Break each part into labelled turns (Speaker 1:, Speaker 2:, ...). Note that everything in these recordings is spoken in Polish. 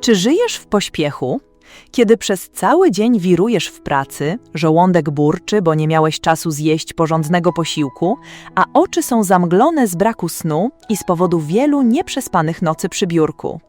Speaker 1: Czy żyjesz w pośpiechu? Kiedy przez cały dzień wirujesz w pracy, żołądek burczy, bo nie miałeś czasu zjeść porządnego posiłku, a oczy są zamglone z braku snu i z powodu wielu nieprzespanych nocy przy biurku.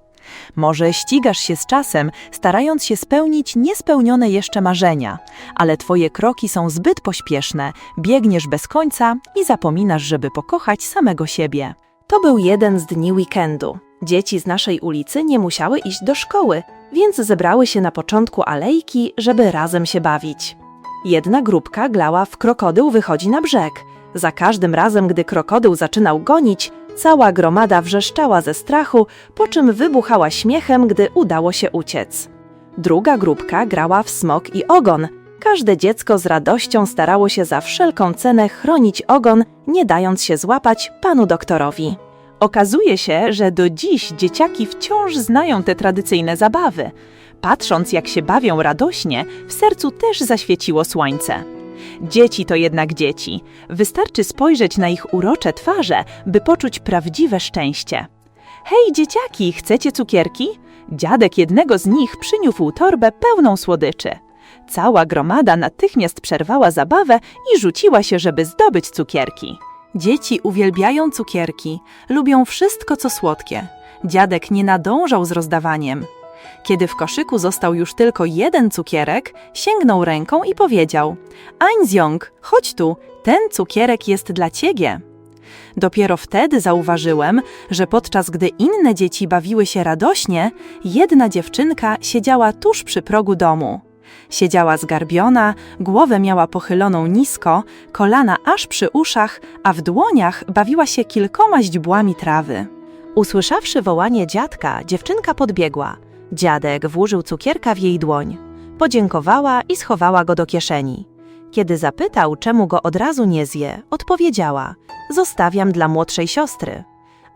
Speaker 1: Może ścigasz się z czasem, starając się spełnić niespełnione jeszcze marzenia, ale twoje kroki są zbyt pośpieszne, biegniesz bez końca i zapominasz, żeby pokochać samego siebie.
Speaker 2: To był jeden z dni weekendu. Dzieci z naszej ulicy nie musiały iść do szkoły, więc zebrały się na początku alejki, żeby razem się bawić. Jedna grupka glała w krokodyl wychodzi na brzeg. Za każdym razem, gdy krokodyl zaczynał gonić, cała gromada wrzeszczała ze strachu, po czym wybuchała śmiechem, gdy udało się uciec. Druga grupka grała w smok i ogon. Każde dziecko z radością starało się za wszelką cenę chronić ogon, nie dając się złapać panu doktorowi. Okazuje się, że do dziś dzieciaki wciąż znają te tradycyjne zabawy. Patrząc, jak się bawią radośnie, w sercu też zaświeciło słońce. Dzieci to jednak dzieci. Wystarczy spojrzeć na ich urocze twarze, by poczuć prawdziwe szczęście. Hej, dzieciaki, chcecie cukierki? Dziadek jednego z nich przyniósł torbę pełną słodyczy. Cała gromada natychmiast przerwała zabawę i rzuciła się, żeby zdobyć cukierki. Dzieci uwielbiają cukierki, lubią wszystko, co słodkie. Dziadek nie nadążał z rozdawaniem. Kiedy w koszyku został już tylko jeden cukierek, sięgnął ręką i powiedział: Einzjong, chodź tu, ten cukierek jest dla ciebie. Dopiero wtedy zauważyłem, że podczas gdy inne dzieci bawiły się radośnie, jedna dziewczynka siedziała tuż przy progu domu. Siedziała zgarbiona, głowę miała pochyloną nisko, kolana aż przy uszach, a w dłoniach bawiła się kilkoma źdźbłami trawy. Usłyszawszy wołanie dziadka, dziewczynka podbiegła. Dziadek włożył cukierka w jej dłoń. Podziękowała i schowała go do kieszeni. Kiedy zapytał, czemu go od razu nie zje, odpowiedziała: Zostawiam dla młodszej siostry.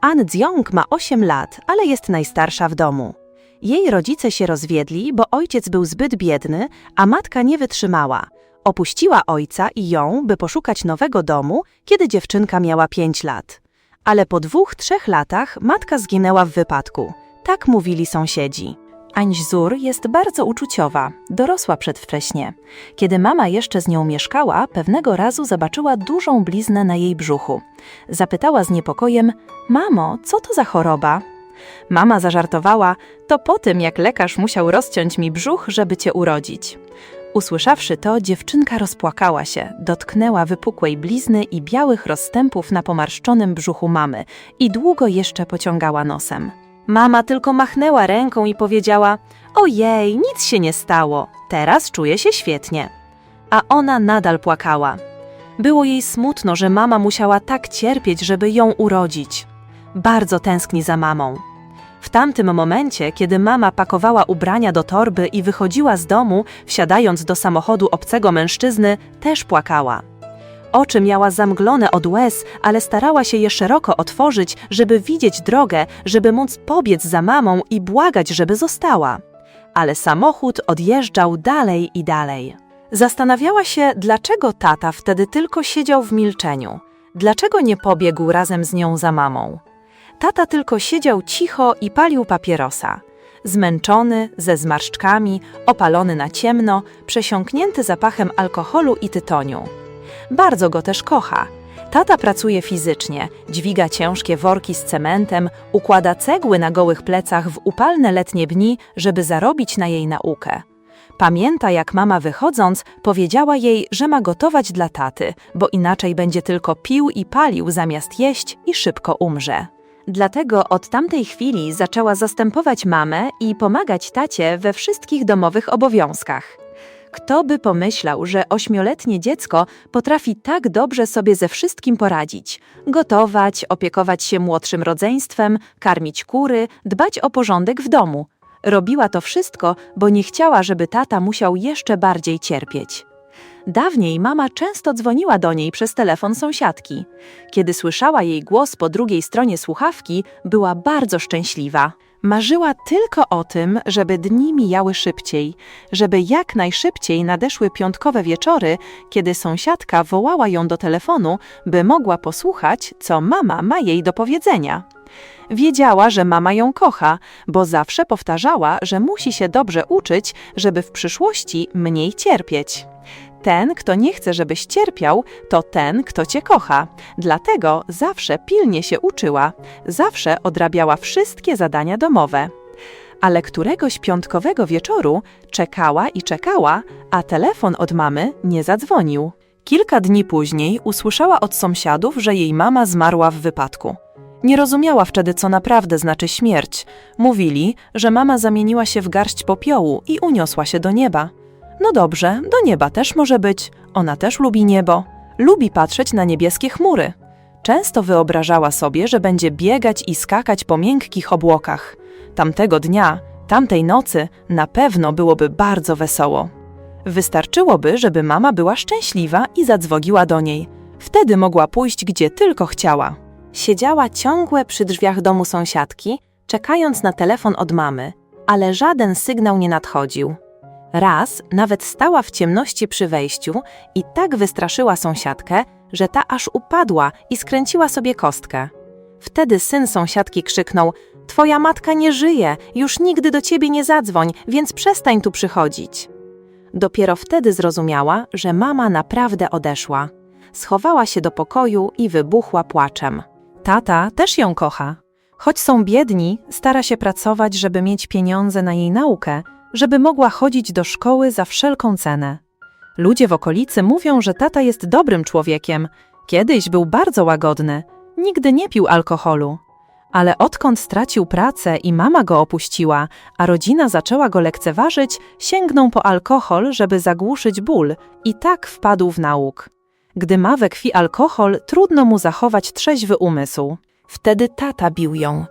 Speaker 2: An Dzong ma 8 lat, ale jest najstarsza w domu. Jej rodzice się rozwiedli, bo ojciec był zbyt biedny, a matka nie wytrzymała. Opuściła ojca i ją, by poszukać nowego domu, kiedy dziewczynka miała 5 lat. Ale po dwóch, trzech latach matka zginęła w wypadku. Tak mówili sąsiedzi. Anźzur jest bardzo uczuciowa, dorosła przedwcześnie. Kiedy mama jeszcze z nią mieszkała, pewnego razu zobaczyła dużą bliznę na jej brzuchu. Zapytała z niepokojem: Mamo, co to za choroba? Mama zażartowała: To po tym, jak lekarz musiał rozciąć mi brzuch, żeby cię urodzić. Usłyszawszy to, dziewczynka rozpłakała się, dotknęła wypukłej blizny i białych rozstępów na pomarszczonym brzuchu mamy i długo jeszcze pociągała nosem. Mama tylko machnęła ręką i powiedziała: Ojej, nic się nie stało, teraz czuję się świetnie. A ona nadal płakała. Było jej smutno, że mama musiała tak cierpieć, żeby ją urodzić. Bardzo tęskni za mamą. W tamtym momencie, kiedy mama pakowała ubrania do torby i wychodziła z domu, wsiadając do samochodu obcego mężczyzny, też płakała. Oczy miała zamglone od łez, ale starała się je szeroko otworzyć, żeby widzieć drogę, żeby móc pobiec za mamą i błagać, żeby została. Ale samochód odjeżdżał dalej i dalej. Zastanawiała się, dlaczego tata wtedy tylko siedział w milczeniu. Dlaczego nie pobiegł razem z nią za mamą? Tata tylko siedział cicho i palił papierosa. Zmęczony, ze zmarszczkami, opalony na ciemno, przesiąknięty zapachem alkoholu i tytoniu. Bardzo go też kocha. Tata pracuje fizycznie, dźwiga ciężkie worki z cementem, układa cegły na gołych plecach w upalne letnie dni, żeby zarobić na jej naukę. Pamięta, jak mama wychodząc powiedziała jej, że ma gotować dla taty, bo inaczej będzie tylko pił i palił zamiast jeść i szybko umrze. Dlatego od tamtej chwili zaczęła zastępować mamę i pomagać tacie we wszystkich domowych obowiązkach. Kto by pomyślał, że ośmioletnie dziecko potrafi tak dobrze sobie ze wszystkim poradzić: gotować, opiekować się młodszym rodzeństwem, karmić kury, dbać o porządek w domu. Robiła to wszystko, bo nie chciała, żeby tata musiał jeszcze bardziej cierpieć. Dawniej mama często dzwoniła do niej przez telefon sąsiadki. Kiedy słyszała jej głos po drugiej stronie słuchawki, była bardzo szczęśliwa. Marzyła tylko o tym, żeby dni mijały szybciej, żeby jak najszybciej nadeszły piątkowe wieczory, kiedy sąsiadka wołała ją do telefonu, by mogła posłuchać, co mama ma jej do powiedzenia. Wiedziała, że mama ją kocha, bo zawsze powtarzała, że musi się dobrze uczyć, żeby w przyszłości mniej cierpieć. Ten, kto nie chce, żebyś cierpiał, to ten, kto cię kocha. Dlatego zawsze pilnie się uczyła, zawsze odrabiała wszystkie zadania domowe. Ale któregoś piątkowego wieczoru czekała i czekała, a telefon od mamy nie zadzwonił. Kilka dni później usłyszała od sąsiadów, że jej mama zmarła w wypadku. Nie rozumiała wtedy, co naprawdę znaczy śmierć. Mówili, że mama zamieniła się w garść popiołu i uniosła się do nieba. No dobrze, do nieba też może być. Ona też lubi niebo. Lubi patrzeć na niebieskie chmury. Często wyobrażała sobie, że będzie biegać i skakać po miękkich obłokach. Tamtego dnia, tamtej nocy na pewno byłoby bardzo wesoło. Wystarczyłoby, żeby mama była szczęśliwa i zadzwoniła do niej. Wtedy mogła pójść gdzie tylko chciała. Siedziała ciągle przy drzwiach domu sąsiadki, czekając na telefon od mamy, ale żaden sygnał nie nadchodził. Raz nawet stała w ciemności przy wejściu i tak wystraszyła sąsiadkę, że ta aż upadła i skręciła sobie kostkę. Wtedy syn sąsiadki krzyknął: Twoja matka nie żyje, już nigdy do ciebie nie zadzwoń, więc przestań tu przychodzić. Dopiero wtedy zrozumiała, że mama naprawdę odeszła. Schowała się do pokoju i wybuchła płaczem. Tata też ją kocha. Choć są biedni, stara się pracować, żeby mieć pieniądze na jej naukę, żeby mogła chodzić do szkoły za wszelką cenę. Ludzie w okolicy mówią, że tata jest dobrym człowiekiem. Kiedyś był bardzo łagodny, nigdy nie pił alkoholu. Ale odkąd stracił pracę i mama go opuściła, a rodzina zaczęła go lekceważyć, sięgnął po alkohol, żeby zagłuszyć ból i tak wpadł w nauk. Gdy ma we krwi alkohol, trudno mu zachować trzeźwy umysł. Wtedy tata bił ją.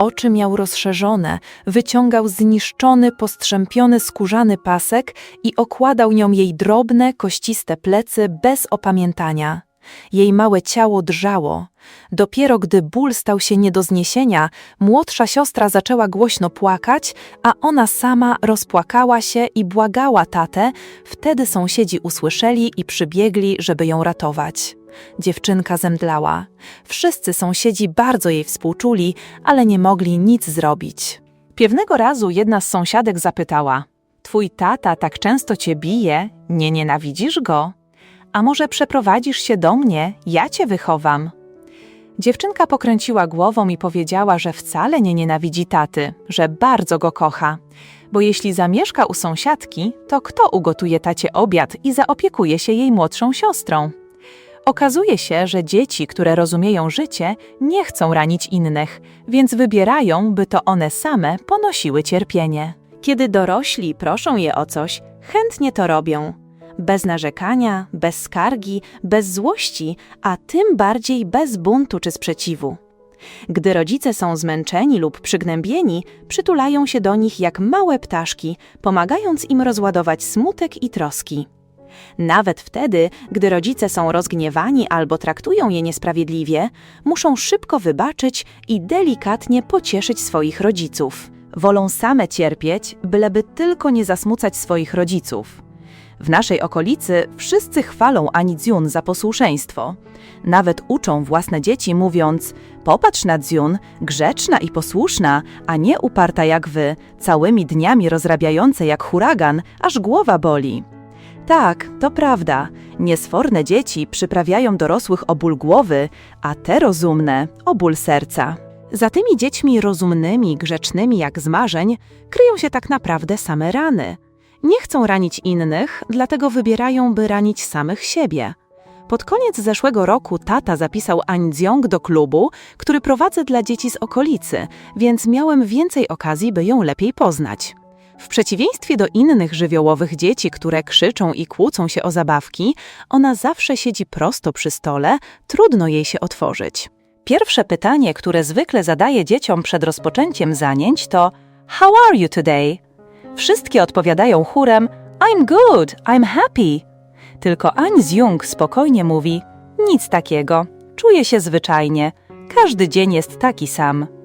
Speaker 2: Oczy miał rozszerzone, wyciągał zniszczony, postrzępiony skórzany pasek i okładał nią jej drobne, kościste plecy bez opamiętania. Jej małe ciało drżało. Dopiero gdy ból stał się nie do zniesienia, młodsza siostra zaczęła głośno płakać, a ona sama rozpłakała się i błagała tatę. Wtedy sąsiedzi usłyszeli i przybiegli, żeby ją ratować. Dziewczynka zemdlała. Wszyscy sąsiedzi bardzo jej współczuli, ale nie mogli nic zrobić. Pewnego razu jedna z sąsiadek zapytała: Twój tata tak często cię bije, nie nienawidzisz go? A może przeprowadzisz się do mnie, ja cię wychowam? Dziewczynka pokręciła głową i powiedziała, że wcale nie nienawidzi taty, że bardzo go kocha. Bo jeśli zamieszka u sąsiadki, to kto ugotuje tacie obiad i zaopiekuje się jej młodszą siostrą? Okazuje się, że dzieci, które rozumieją życie, nie chcą ranić innych, więc wybierają, by to one same ponosiły cierpienie. Kiedy dorośli proszą je o coś, chętnie to robią. Bez narzekania, bez skargi, bez złości, a tym bardziej bez buntu czy sprzeciwu. Gdy rodzice są zmęczeni lub przygnębieni, przytulają się do nich jak małe ptaszki, pomagając im rozładować smutek i troski. Nawet wtedy, gdy rodzice są rozgniewani albo traktują je niesprawiedliwie, muszą szybko wybaczyć i delikatnie pocieszyć swoich rodziców. Wolą same cierpieć, byleby tylko nie zasmucać swoich rodziców. W naszej okolicy wszyscy chwalą Ani Dziun za posłuszeństwo. Nawet uczą własne dzieci, mówiąc: Popatrz na Dziun, grzeczna i posłuszna, a nie uparta jak wy, całymi dniami rozrabiające jak huragan, aż głowa boli. Tak, to prawda. Niesforne dzieci przyprawiają dorosłych o ból głowy, a te rozumne o ból serca. Za tymi dziećmi rozumnymi, grzecznymi jak z marzeń, kryją się tak naprawdę same rany. Nie chcą ranić innych, dlatego wybierają, by ranić samych siebie. Pod koniec zeszłego roku tata zapisał Andziong do klubu, który prowadzę dla dzieci z okolicy, więc miałem więcej okazji, by ją lepiej poznać. W przeciwieństwie do innych żywiołowych dzieci, które krzyczą i kłócą się o zabawki, ona zawsze siedzi prosto przy stole, trudno jej się otworzyć. Pierwsze pytanie, które zwykle zadaje dzieciom przed rozpoczęciem zajęć to How are you today? Wszystkie odpowiadają chórem I'm good, I'm happy. Tylko Ań Jung spokojnie mówi Nic takiego, czuję się zwyczajnie, każdy dzień jest taki sam.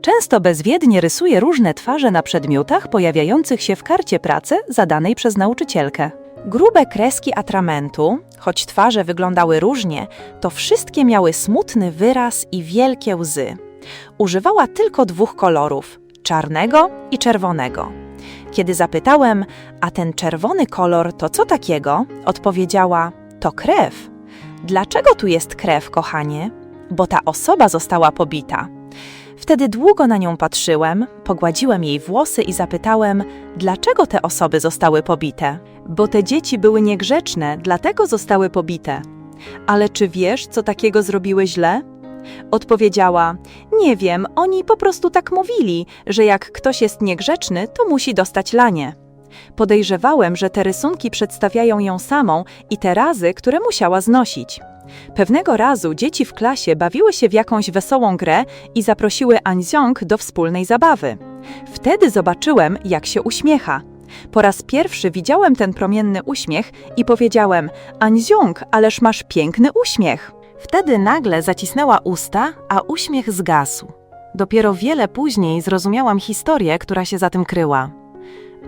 Speaker 1: Często bezwiednie rysuje różne twarze na przedmiotach pojawiających się w karcie pracy zadanej przez nauczycielkę. Grube kreski atramentu, choć twarze wyglądały różnie, to wszystkie miały smutny wyraz i wielkie łzy. Używała tylko dwóch kolorów czarnego i czerwonego. Kiedy zapytałem, a ten czerwony kolor to co takiego? Odpowiedziała: To krew. Dlaczego tu jest krew, kochanie? Bo ta osoba została pobita. Wtedy długo na nią patrzyłem, pogładziłem jej włosy i zapytałem, dlaczego te osoby zostały pobite. Bo te dzieci były niegrzeczne, dlatego zostały pobite. Ale czy wiesz, co takiego zrobiły źle? Odpowiedziała: Nie wiem, oni po prostu tak mówili, że jak ktoś jest niegrzeczny, to musi dostać lanie. Podejrzewałem, że te rysunki przedstawiają ją samą i te razy, które musiała znosić. Pewnego razu dzieci w klasie bawiły się w jakąś wesołą grę i zaprosiły Anziong do wspólnej zabawy. Wtedy zobaczyłem, jak się uśmiecha. Po raz pierwszy widziałem ten promienny uśmiech i powiedziałem: Anziong, ależ masz piękny uśmiech. Wtedy nagle zacisnęła usta, a uśmiech zgasł. Dopiero wiele później zrozumiałam historię, która się za tym kryła.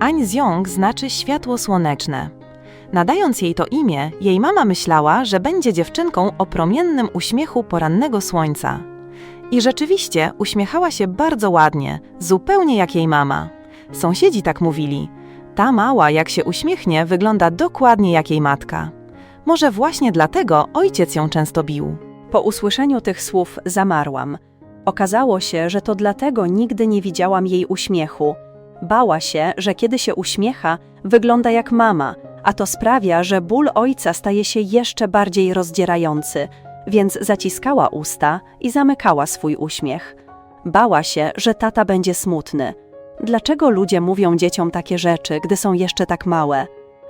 Speaker 1: Anziong znaczy światło słoneczne. Nadając jej to imię, jej mama myślała, że będzie dziewczynką o promiennym uśmiechu porannego słońca. I rzeczywiście uśmiechała się bardzo ładnie, zupełnie jak jej mama. Sąsiedzi tak mówili. Ta mała, jak się uśmiechnie, wygląda dokładnie jak jej matka. Może właśnie dlatego ojciec ją często bił. Po usłyszeniu tych słów zamarłam. Okazało się, że to dlatego nigdy nie widziałam jej uśmiechu. Bała się, że kiedy się uśmiecha, wygląda jak mama, a to sprawia, że ból ojca staje się jeszcze bardziej rozdzierający, więc zaciskała usta i zamykała swój uśmiech. Bała się, że tata będzie smutny. Dlaczego ludzie mówią dzieciom takie rzeczy, gdy są jeszcze tak małe?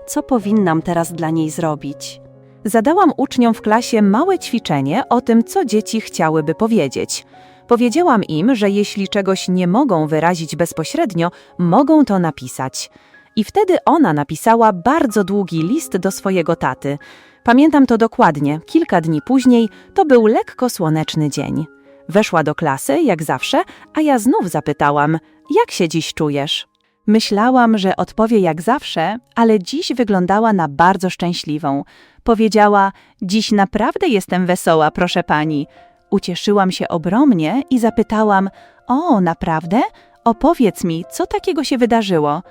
Speaker 1: Co powinnam teraz dla niej zrobić? Zadałam uczniom w klasie małe ćwiczenie o tym, co dzieci chciałyby powiedzieć. Powiedziałam im, że jeśli czegoś nie mogą wyrazić bezpośrednio, mogą to napisać. I wtedy ona napisała bardzo długi list do swojego taty. Pamiętam to dokładnie, kilka dni później to był lekko słoneczny dzień. Weszła do klasy, jak zawsze, a ja znów zapytałam: Jak się dziś czujesz? Myślałam, że odpowie jak zawsze, ale dziś wyglądała na bardzo szczęśliwą. Powiedziała: Dziś naprawdę jestem wesoła, proszę pani. Ucieszyłam się ogromnie i zapytałam: O, naprawdę? Opowiedz mi, co takiego się wydarzyło?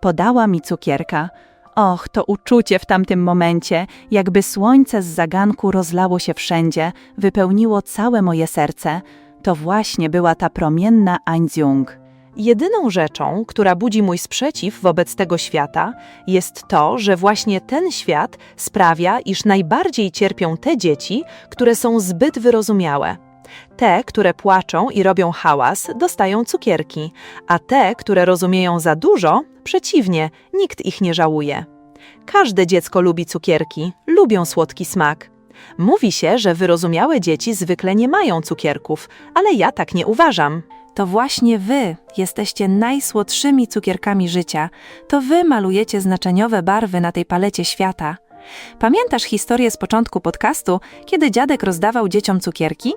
Speaker 1: Podała mi cukierka. Och, to uczucie w tamtym momencie, jakby słońce z zaganku rozlało się wszędzie, wypełniło całe moje serce. To właśnie była ta promienna Anziung. Jedyną rzeczą, która budzi mój sprzeciw wobec tego świata, jest to, że właśnie ten świat sprawia, iż najbardziej cierpią te dzieci, które są zbyt wyrozumiałe. Te, które płaczą i robią hałas, dostają cukierki, a te, które rozumieją za dużo, przeciwnie, nikt ich nie żałuje. Każde dziecko lubi cukierki, lubią słodki smak. Mówi się, że wyrozumiałe dzieci zwykle nie mają cukierków, ale ja tak nie uważam. To właśnie wy jesteście najsłodszymi cukierkami życia. To wy malujecie znaczeniowe barwy na tej palecie świata. Pamiętasz historię z początku podcastu, kiedy dziadek rozdawał dzieciom cukierki?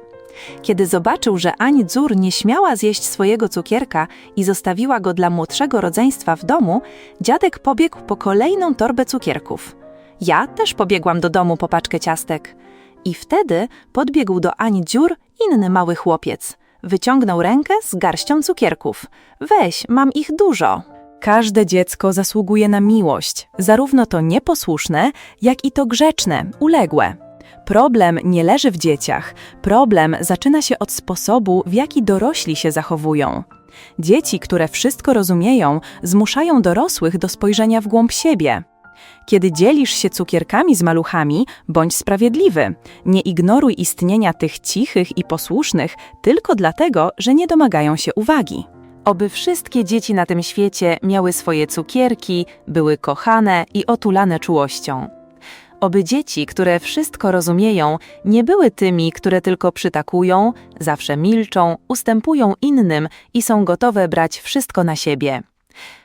Speaker 1: Kiedy zobaczył, że Ani Dzur nie śmiała zjeść swojego cukierka i zostawiła go dla młodszego rodzeństwa w domu, dziadek pobiegł po kolejną torbę cukierków. Ja też pobiegłam do domu po paczkę ciastek. I wtedy podbiegł do Ani Dziur inny mały chłopiec. Wyciągnął rękę z garścią cukierków. Weź, mam ich dużo. Każde dziecko zasługuje na miłość, zarówno to nieposłuszne, jak i to grzeczne, uległe. Problem nie leży w dzieciach. Problem zaczyna się od sposobu, w jaki dorośli się zachowują. Dzieci, które wszystko rozumieją, zmuszają dorosłych do spojrzenia w głąb siebie. Kiedy dzielisz się cukierkami z maluchami, bądź sprawiedliwy. Nie ignoruj istnienia tych cichych i posłusznych tylko dlatego, że nie domagają się uwagi. Oby wszystkie dzieci na tym świecie miały swoje cukierki, były kochane i otulane czułością. Oby dzieci, które wszystko rozumieją, nie były tymi, które tylko przytakują, zawsze milczą, ustępują innym i są gotowe brać wszystko na siebie.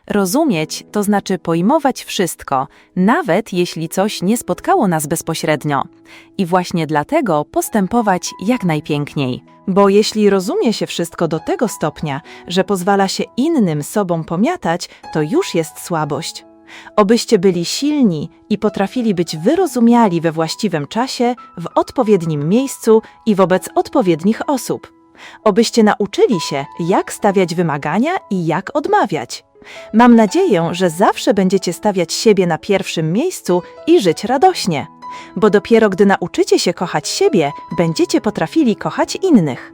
Speaker 1: Rozumieć to znaczy pojmować wszystko, nawet jeśli coś nie spotkało nas bezpośrednio. I właśnie dlatego postępować jak najpiękniej.
Speaker 2: Bo jeśli rozumie się wszystko do tego stopnia, że pozwala się innym sobą pomiatać, to już jest słabość. Obyście byli silni i potrafili być wyrozumiali we właściwym czasie, w odpowiednim miejscu i wobec odpowiednich osób. Obyście nauczyli się, jak stawiać wymagania i jak odmawiać. Mam nadzieję, że zawsze będziecie stawiać siebie na pierwszym miejscu i żyć radośnie, bo dopiero gdy nauczycie się kochać siebie, będziecie potrafili kochać innych.